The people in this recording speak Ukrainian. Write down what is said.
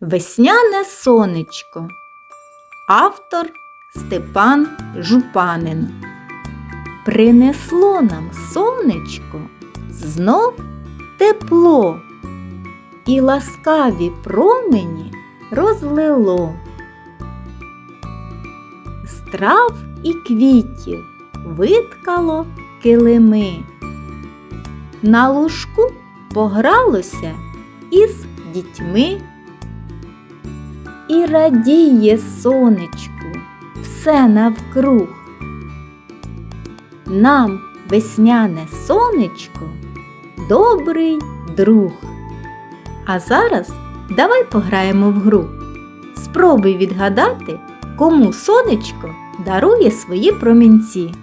Весняне сонечко. Автор Степан Жупанин. Принесло нам сонечко знов тепло, і ласкаві промені розлило. З трав і квітів виткало килими. На лужку погралося із дітьми. І радіє сонечку все навкруг. Нам весняне сонечко добрий друг. А зараз давай пограємо в гру. Спробуй відгадати, кому сонечко дарує свої промінці.